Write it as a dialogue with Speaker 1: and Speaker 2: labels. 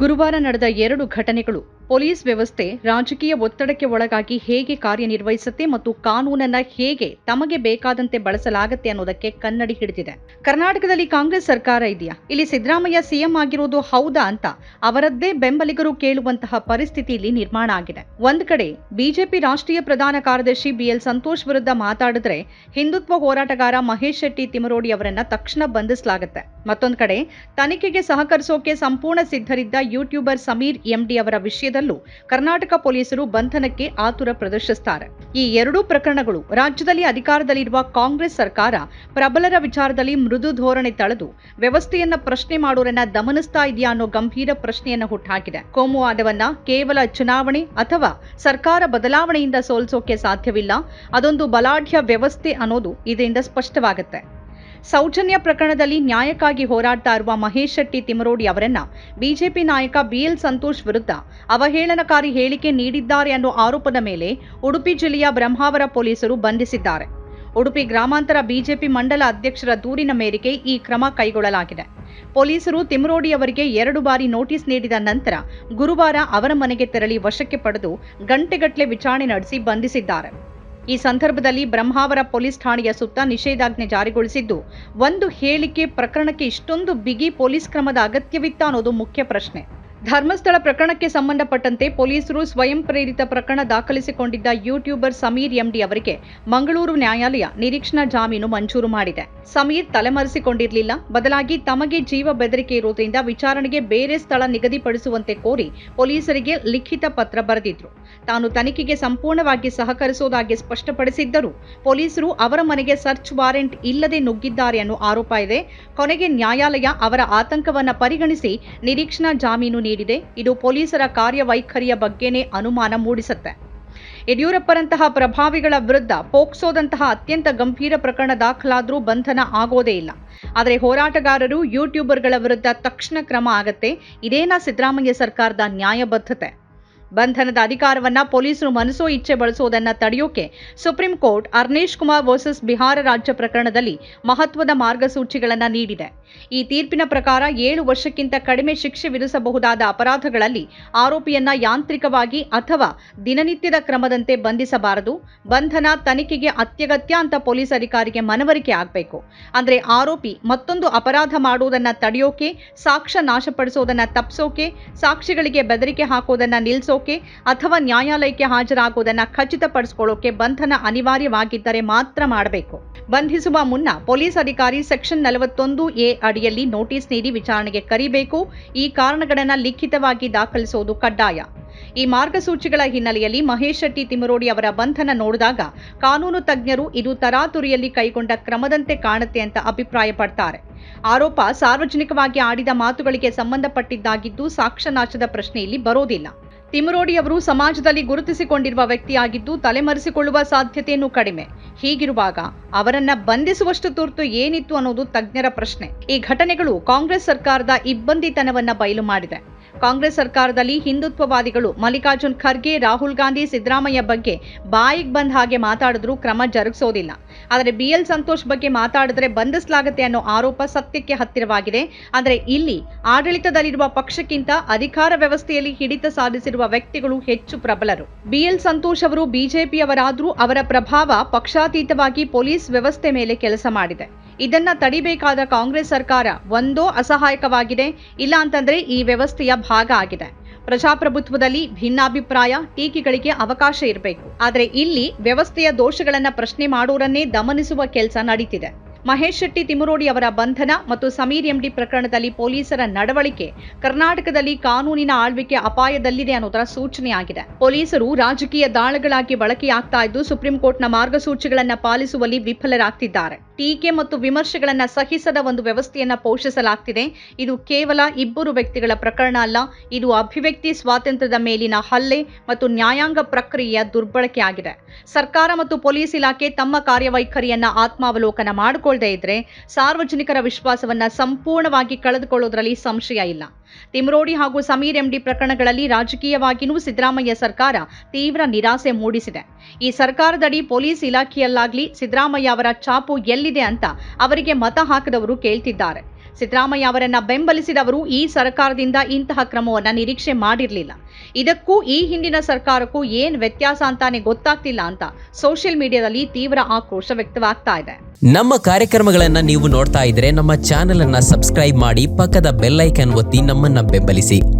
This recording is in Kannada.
Speaker 1: ಗುರುವಾರ ನಡೆದ ಎರಡು ಘಟನೆಗಳು ಪೊಲೀಸ್ ವ್ಯವಸ್ಥೆ ರಾಜಕೀಯ ಒತ್ತಡಕ್ಕೆ ಒಳಗಾಗಿ ಹೇಗೆ ಕಾರ್ಯನಿರ್ವಹಿಸುತ್ತೆ ಮತ್ತು ಕಾನೂನನ್ನ ಹೇಗೆ ತಮಗೆ ಬೇಕಾದಂತೆ ಬಳಸಲಾಗುತ್ತೆ ಅನ್ನೋದಕ್ಕೆ ಕನ್ನಡಿ ಹಿಡಿದಿದೆ. ಕರ್ನಾಟಕದಲ್ಲಿ ಕಾಂಗ್ರೆಸ್ ಸರ್ಕಾರ ಇದೆಯಾ? ಇಲ್ಲಿ ಸಿದ್ದರಾಮಯ್ಯ ಸಿಎಂ ಆಗಿರೋದು ಹೌದಾ ಅಂತ ಅವರದ್ದೇ ಬೆಂಬಲಿಗರು ಕೇಳುವಂತಹ ಪರಿಸ್ಥಿತಿ ಇಲ್ಲಿ ನಿರ್ಮಾಣ ಆಗಿದೆ. ಒಂದ್ ಕಡೆ ಬಿಜೆಪಿ ರಾಷ್ಟ್ರೀಯ ಪ್ರಧಾನ ಕಾರ್ಯದರ್ಶಿ ಬಿಎಲ್ ಸಂತೋಷ್ ವಿರುದ್ಧ ಮಾತಾಡಿದ್ರೆ ಹಿಂದುತ್ವ ಹೋರಾಟಗಾರ ಮಹೇಶ್ ಶೆಟ್ಟಿ ತಿಮರೋಡಿ ಅವರನ್ನ ತಕ್ಷಣ ಬಂಧಿಸಲಾಗುತ್ತೆ. ಮತ್ತೊಂದ್ ಕಡೆ ತನಿಖೆಗೆ ಸಹಕರಿಸೋಕೆ ಸಂಪೂರ್ಣ ಸಿದ್ಧರಿದ್ದ ಯೂಟ್ಯೂಬರ್ ಸಮೀರ್ ಎಂಡಿ ಅವರ ವಿಷಯದಲ್ಲೂ ಕರ್ನಾಟಕ ಪೊಲೀಸರು ಬಂಧನಕ್ಕೆ ಆತುರ ಪ್ರದರ್ಶಿಸುತ್ತಾರೆ ಈ ಎರಡೂ ಪ್ರಕರಣಗಳು ರಾಜ್ಯದಲ್ಲಿ ಅಧಿಕಾರದಲ್ಲಿರುವ ಕಾಂಗ್ರೆಸ್ ಸರ್ಕಾರ ಪ್ರಬಲರ ವಿಚಾರದಲ್ಲಿ ಮೃದು ಧೋರಣೆ ತಳೆದು ವ್ಯವಸ್ಥೆಯನ್ನ ಪ್ರಶ್ನೆ ಮಾಡೋರನ್ನ ದಮನಿಸ್ತಾ ಇದೆಯಾ ಅನ್ನೋ ಗಂಭೀರ ಪ್ರಶ್ನೆಯನ್ನ ಹುಟ್ಟಾಕಿದೆ ಕೋಮುವಾದವನ್ನ ಕೇವಲ ಚುನಾವಣೆ ಅಥವಾ ಸರ್ಕಾರ ಬದಲಾವಣೆಯಿಂದ ಸೋಲಿಸೋಕೆ ಸಾಧ್ಯವಿಲ್ಲ. ಅದೊಂದು ಬಲಾಢ್ಯ ವ್ಯವಸ್ಥೆ ಅನ್ನೋದು ಇದರಿಂದ ಸ್ಪಷ್ಟವಾಗುತ್ತೆ. ಸೌಜನ್ಯ ಪ್ರಕರಣದಲ್ಲಿ ನ್ಯಾಯಕ್ಕಾಗಿ ಹೋರಾಡ್ತಾ ಇರುವ ಮಹೇಶ್ ಶೆಟ್ಟಿ ತಿಮರೋಡಿ ಅವರನ್ನ ಬಿಜೆಪಿ ನಾಯಕ ಬಿಎಲ್ ಸಂತೋಷ್ ವಿರುದ್ಧ ಅವಹೇಳನಕಾರಿ ಹೇಳಿಕೆ ನೀಡಿದ್ದಾರೆ ಅನ್ನೋ ಆರೋಪದ ಮೇಲೆ ಉಡುಪಿ ಜಿಲ್ಲೆಯ ಬ್ರಹ್ಮಾವರ ಪೊಲೀಸರು ಬಂಧಿಸಿದ್ದಾರೆ. ಉಡುಪಿ ಗ್ರಾಮಾಂತರ ಬಿಜೆಪಿ ಮಂಡಲ ಅಧ್ಯಕ್ಷರ ದೂರಿನ ಮೇರೆಗೆ ಈ ಕ್ರಮ ಕೈಗೊಳ್ಳಲಾಗಿದೆ. ಪೊಲೀಸರು ತಿಮರೋಡಿ ಅವರಿಗೆ ಎರಡು ಬಾರಿ ನೋಟಿಸ್ ನೀಡಿದ ನಂತರ ಗುರುವಾರ ಅವರ ಮನೆಗೆ ತೆರಳಿ ವಶಕ್ಕೆ ಪಡೆದು ಗಂಟೆಗಟ್ಟಲೆ ವಿಚಾರಣೆ ನಡೆಸಿ ಬಂಧಿಸಿದ್ದಾರೆ. ಈ ಸಂದರ್ಭದಲ್ಲಿ ಬ್ರಹ್ಮಾವರ ಪೊಲೀಸ್ ಠಾಣೆಯ ಸುತ್ತ ನಿಷೇಧಾಜ್ಞೆ ಜಾರಿಗೊಳಿಸಿದ್ದು, ಒಂದು ಹೇಳಿಕೆ ಪ್ರಕರಣಕ್ಕೆ ಇಷ್ಟೊಂದು ಬಿಗಿ ಪೊಲೀಸ್ ಕ್ರಮದ ಅಗತ್ಯವಿತ್ತ ಅನ್ನೋದು ಮುಖ್ಯ ಪ್ರಶ್ನೆ. ಧರ್ಮಸ್ಥಳ ಪ್ರಕರಣಕ್ಕೆ ಸಂಬಂಧಪಟ್ಟಂತೆ ಪೊಲೀಸರು ಸ್ವಯಂ ಪ್ರೇರಿತ ಪ್ರಕರಣ ದಾಖಲಿಸಿಕೊಂಡಿದ್ದ ಯೂಟ್ಯೂಬರ್ ಸಮೀರ್ ಎಂಡಿ ಅವರಿಗೆ ಮಂಗಳೂರು ನ್ಯಾಯಾಲಯ ನಿರೀಕ್ಷಣಾ ಜಾಮೀನು ಮಂಜೂರು ಮಾಡಿದೆ. ಸಮೀರ್ ತಲೆಮರೆಸಿಕೊಂಡಿರಲಿಲ್ಲ. ಬದಲಾಗಿ ತಮಗೆ ಜೀವ ಬೆದರಿಕೆ ಇರುವುದರಿಂದ ವಿಚಾರಣೆಗೆ ಬೇರೆ ಸ್ಥಳ ನಿಗದಿಪಡಿಸುವಂತೆ ಕೋರಿ ಪೊಲೀಸರಿಗೆ ಲಿಖಿತ ಪತ್ರ ಬರೆದಿದ್ರು. ತಾನು ತನಿಖೆಗೆ ಸಂಪೂರ್ಣವಾಗಿ ಸಹಕರಿಸುವುದಾಗಿ ಸ್ಪಷ್ಟಪಡಿಸಿದ್ದರೂ ಪೊಲೀಸರು ಅವರ ಮನೆಗೆ ಸರ್ಚ್ ವಾರೆಂಟ್ ಇಲ್ಲದೆ ನುಗ್ಗಿದ್ದಾರೆ ಅನ್ನೋ ಆರೋಪ ಇದೆ. ಕೊನೆಗೆ ನ್ಯಾಯಾಲಯ ಅವರ ಆತಂಕವನ್ನು ಪರಿಗಣಿಸಿ ನಿರೀಕ್ಷಣಾ ಜಾಮೀನು ನೀಡಿದೆ. ಇದು ಪೊಲೀಸರ ಕಾರ್ಯವೈಖರಿಯ ಬಗ್ಗೆನೇ ಅನುಮಾನ ಮೂಡಿಸುತ್ತೆ. ಯಡಿಯೂರಪ್ಪರಂತಹ ಪ್ರಭಾವಿಗಳ ವಿರುದ್ಧ ಪೋಕ್ಸೋದಂತಹ ಅತ್ಯಂತ ಗಂಭೀರ ಪ್ರಕರಣ ದಾಖಲಾದರೂ ಬಂಧನ ಆಗೋದೇ ಇಲ್ಲ. ಆದರೆ ಹೋರಾಟಗಾರರು ಯೂಟ್ಯೂಬರ್ಗಳ ವಿರುದ್ಧ ತಕ್ಷಣ ಕ್ರಮ ಆಗತ್ತೆ. ಇದೇನಾ ಸಿದ್ದರಾಮಯ್ಯ ಸರ್ಕಾರದ ನ್ಯಾಯಬದ್ಧತೆ? ಬಂಧನದ ಅಧಿಕಾರವನ್ನ ಪೊಲೀಸರು ಮನಸೋ ಇಚ್ಛೆ ಬಳಸುವುದನ್ನು ತಡೆಯೋಕೆ supreme court Arnesh Kumar versus Bihar ರಾಜ್ಯ ಪ್ರಕರಣದಲ್ಲಿ ಮಹತ್ವದ ಮಾರ್ಗಸೂಚಿಗಳನ್ನು ನೀಡಿದೆ. ಈ ತೀರ್ಪಿನ ಪ್ರಕಾರ ಏಳು ವರ್ಷಕ್ಕಿಂತ ಕಡಿಮೆ ಶಿಕ್ಷೆ ವಿಧಿಸಬಹುದಾದ ಅಪರಾಧಗಳಲ್ಲಿ ಆರೋಪಿಯನ್ನ ಯಾಂತ್ರಿಕವಾಗಿ ಅಥವಾ ದಿನನಿತ್ಯದ ಕ್ರಮದಂತೆ ಬಂಧಿಸಬಾರದು. ಬಂಧನ ತನಿಖೆಗೆ ಅತ್ಯಗತ್ಯ ಅಂತ ಪೊಲೀಸ್ ಅಧಿಕಾರಿಗೆ ಮನವರಿಕೆ ಆಗಬೇಕು. ಅಂದ್ರೆ ಆರೋಪಿ ಮತ್ತೊಂದು ಅಪರಾಧ ಮಾಡುವುದನ್ನು ತಡೆಯೋಕೆ, ಸಾಕ್ಷ್ಯ ನಾಶಪಡಿಸೋದನ್ನ ತಪ್ಪಿಸೋಕೆ ಸಾಕ್ಷಿಗಳಿಗೆ ಬೆದರಿಕೆ ಹಾಕೋದನ್ನ ನಿಲ್ಲಿಸೋಕೆ ಅಥವಾ ನ್ಯಾಯಾಲಯಕ್ಕೆ ಹಾಜರಾಗುವುದನ್ನು ಖಚಿತಪಡಿಸಿಕೊಳ್ಳೋಕೆ ಬಂಧನ ಅನಿವಾರ್ಯವಾಗಿದ್ದರೆ ಮಾತ್ರ ಮಾಡಬೇಕು. ಬಂಧಿಸುವ ಮುನ್ನ ಪೊಲೀಸ್ ಅಧಿಕಾರಿ ಸೆಕ್ಷನ್ ನಲವತ್ತೊಂದು ಎ ಅಡಿಯಲ್ಲಿ ನೋಟಿಸ್ ನೀಡಿ ವಿಚಾರಣೆಗೆ ಕರಿಬೇಕು. ಈ ಕಾರಣಗಳನ್ನು ಲಿಖಿತವಾಗಿ ದಾಖಲಿಸುವುದು ಕಡ್ಡಾಯ. ಈ ಮಾರ್ಗಸೂಚಿಗಳ ಹಿನ್ನೆಲೆಯಲ್ಲಿ ಮಹೇಶ್ ಶೆಟ್ಟಿ ತಿಮರೋಡಿ ಅವರ ಬಂಧನ ನೋಡಿದಾಗ ಕಾನೂನು ತಜ್ಞರು ಇದು ತರಾತುರಿಯಲ್ಲಿ ಕೈಗೊಂಡ ಕ್ರಮದಂತೆ ಕಾಣುತ್ತೆ ಅಂತ ಅಭಿಪ್ರಾಯಪಡ್ತಾರೆ. ಆರೋಪ ಸಾರ್ವಜನಿಕವಾಗಿ ಆಡಿದ ಮಾತುಗಳಿಗೆ ಸಂಬಂಧಪಟ್ಟಿದ್ದಾಗಿದ್ದು ಸಾಕ್ಷ್ಯನಾಶದ ಪ್ರಶ್ನೆಯಲ್ಲಿ ಬರೋದಿಲ್ಲ. ತಿಮರೋಡಿ ಅವರು ಸಮಾಜದಲ್ಲಿ ಗುರುತಿಸಿಕೊಂಡಿರುವ ವ್ಯಕ್ತಿಯಾಗಿದ್ದು ತಲೆಮರೆಸಿಕೊಳ್ಳುವ ಸಾಧ್ಯತೆಯನ್ನು ಕಡಿಮೆ. ಹೀಗಿರುವಾಗ ಅವರನ್ನ ಬಂಧಿಸುವಷ್ಟು ತುರ್ತು ಏನಿತ್ತು ಅನ್ನೋದು ತಜ್ಞರ ಪ್ರಶ್ನೆ. ಈ ಘಟನೆಗಳು ಕಾಂಗ್ರೆಸ್ ಸರ್ಕಾರದ ಇಬ್ಬಂದಿತನವನ್ನ ಬಯಲು ಮಾಡಿದೆ. ಕಾಂಗ್ರೆಸ್ ಸರ್ಕಾರದಲ್ಲಿ ಹಿಂದುತ್ವವಾದಿಗಳು ಮಲ್ಲಿಕಾರ್ಜುನ್ ಖರ್ಗೆ, ರಾಹುಲ್ ಗಾಂಧಿ, ಸಿದ್ದರಾಮಯ್ಯ ಬಗ್ಗೆ ಬಾಯಿಗೆ ಬಂದ ಹಾಗೆ ಮಾತಾಡಿದ್ರೂ ಕ್ರಮ ಜರುಗಿಸೋದಿಲ್ಲ. ಆದರೆ ಬಿಎಲ್ ಸಂತೋಷ್ ಬಗ್ಗೆ ಮಾತಾಡಿದ್ರೆ ಬಂಧಿಸಲಾಗುತ್ತೆ ಅನ್ನೋ ಆರೋಪ ಸತ್ಯಕ್ಕೆ ಹತ್ತಿರವಾಗಿದೆ. ಆದರೆ ಇಲ್ಲಿ ಆಡಳಿತದಲ್ಲಿರುವ ಪಕ್ಷಕ್ಕಿಂತ ಅಧಿಕಾರ ವ್ಯವಸ್ಥೆಯಲ್ಲಿ ಹಿಡಿತ ಸಾಧಿಸಿರುವ ವ್ಯಕ್ತಿಗಳು ಹೆಚ್ಚು ಪ್ರಬಲರು. ಬಿಎಲ್ ಸಂತೋಷ್ ಅವರು ಬಿಜೆಪಿಯವರಾದ್ರೂ ಅವರ ಪ್ರಭಾವ ಪಕ್ಷಾತೀತವಾಗಿ ಪೊಲೀಸ್ ವ್ಯವಸ್ಥೆ ಮೇಲೆ ಕೆಲಸ ಮಾಡಿದೆ. ಇದನ್ನ ತಡಿಬೇಕಾದ ಕಾಂಗ್ರೆಸ್ ಸರ್ಕಾರ ಒಂದೋ ಅಸಹಾಯಕವಾಗಿದೆ. ಇಲ್ಲ ಅಂತಂದ್ರೆ ಈ ವ್ಯವಸ್ಥೆಯ ಭಾಗ ಆಗಿದೆ. ಪ್ರಜಾಪ್ರಭುತ್ವದಲ್ಲಿ ಭಿನ್ನಾಭಿಪ್ರಾಯ, ಟೀಕೆಗಳಿಗೆ ಅವಕಾಶ ಇರಬೇಕು. ಆದರೆ ಇಲ್ಲಿ ವ್ಯವಸ್ಥೆಯ ದೋಷಗಳನ್ನ ಪ್ರಶ್ನೆ ಮಾಡೋರನ್ನೇ ದಮನಿಸುವ ಕೆಲಸ ನಡೀತಿದೆ. ಮಹೇಶ್ ಶೆಟ್ಟಿ ತಿಮರೋಡಿ ಅವರ ಬಂಧನ ಮತ್ತು ಸಮೀರ್ ಎಂಡಿ ಪ್ರಕರಣದಲ್ಲಿ ಪೊಲೀಸರ ನಡವಳಿಕೆ, ಕರ್ನಾಟಕದಲ್ಲಿ ಕಾನೂನಿನ ಆಳ್ವಿಕೆ ಅಪಾಯದಲ್ಲಿದೆ ಅನ್ನೋದರ ಸೂಚನೆಯಾಗಿದೆ. ಪೊಲೀಸರು ರಾಜಕೀಯ ದಾಳಗಳಾಗಿ ಬಳಕೆಯಾಗ್ತಾ ಇದ್ದು ಸುಪ್ರೀಂ ಕೋರ್ಟ್ನ ಮಾರ್ಗಸೂಚಿಗಳನ್ನು ಪಾಲಿಸುವಲ್ಲಿ ವಿಫಲರಾಗ್ತಿದ್ದಾರೆ. ಟೀಕೆ ಮತ್ತು ವಿಮರ್ಶೆಗಳನ್ನು ಸಹಿಸದ ಒಂದು ವ್ಯವಸ್ಥೆಯನ್ನ ಪೋಷಿಸಲಾಗ್ತಿದೆ. ಇದು ಕೇವಲ ಇಬ್ಬರು ವ್ಯಕ್ತಿಗಳ ಪ್ರಕರಣ ಅಲ್ಲ, ಇದು ಅಭಿವ್ಯಕ್ತಿ ಸ್ವಾತಂತ್ರ್ಯದ ಮೇಲಿನ ಹಲ್ಲೆ ಮತ್ತು ನ್ಯಾಯಾಂಗ ಪ್ರಕ್ರಿಯೆಯ ದುರ್ಬಳಕೆ ಆಗಿದೆ ಸರ್ಕಾರ ಮತ್ತು ಪೊಲೀಸ್ ಇಲಾಖೆ ತಮ್ಮ ಕಾರ್ಯವೈಖರಿಯನ್ನ ಆತ್ಮಾವಲೋಕನ ಮಾಡಿಕೊಳ್ಳದೆ ಇದ್ರೆ ಸಾರ್ವಜನಿಕರ ವಿಶ್ವಾಸವನ್ನ ಸಂಪೂರ್ಣವಾಗಿ ಕಳೆದುಕೊಳ್ಳೋದ್ರಲ್ಲಿ ಸಂಶಯ ಇಲ್ಲ. ತಿಮ್ರೋಡಿ ಹಾಗೂ ಸಮೀರ್ ಎಂಡಿ ಪ್ರಕರಣಗಳಲ್ಲಿ ರಾಜಕೀಯವಾಗಿಯೂ ಸಿದ್ದರಾಮಯ್ಯ ಸರ್ಕಾರ ತೀವ್ರ ನಿರಾಸೆ ಮೂಡಿಸಿದೆ. ಈ ಸರ್ಕಾರದಡಿ ಪೊಲೀಸ್ ಇಲಾಖೆಯಲ್ಲಾಗ್ಲಿ ಸಿದ್ದರಾಮಯ್ಯ ಅವರ ಚಾಪು ಎಲ್ಲಿದೆ ಅಂತ ಅವರಿಗೆ ಮತ ಹಾಕದವರು ಕೇಳ್ತಿದ್ದಾರೆ. ಸಿದ್ದರಾಮಯ್ಯ ಅವರನ್ನ ಬೆಂಬಲಿಸಿದವರು ಈ ಸರ್ಕಾರದಿಂದ ಇಂತಹ ಕ್ರಮವನ್ನ ನಿರೀಕ್ಷೆ ಮಾಡಿರಲಿಲ್ಲ. ಇದಕ್ಕೂ ಈ ಹಿಂದಿನ ಸರ್ಕಾರಕ್ಕೂ ಏನ್ ವ್ಯತ್ಯಾಸ ಅಂತಾನೆ ಗೊತ್ತಾಗ್ತಿಲ್ಲ ಅಂತ ಸೋಷಿಯಲ್ ಮೀಡಿಯಾದಲ್ಲಿ ತೀವ್ರ ಆಕ್ರೋಶ ವ್ಯಕ್ತವಾಗ್ತಾ ಇದೆ.
Speaker 2: ನಮ್ಮ ಕಾರ್ಯಕ್ರಮಗಳನ್ನ ನೀವು ನೋಡ್ತಾ ಇದ್ರೆ ನಮ್ಮ ಚಾನೆಲ್ ಅನ್ನ ಸಬ್ಸ್ಕ್ರೈಬ್ ಮಾಡಿ ಪಕ್ಕದ ಬೆಲ್ಲೈಕನ್ ಒತ್ತಿ ನಮ್ಮನ್ನ ಬೆಂಬಲಿಸಿ.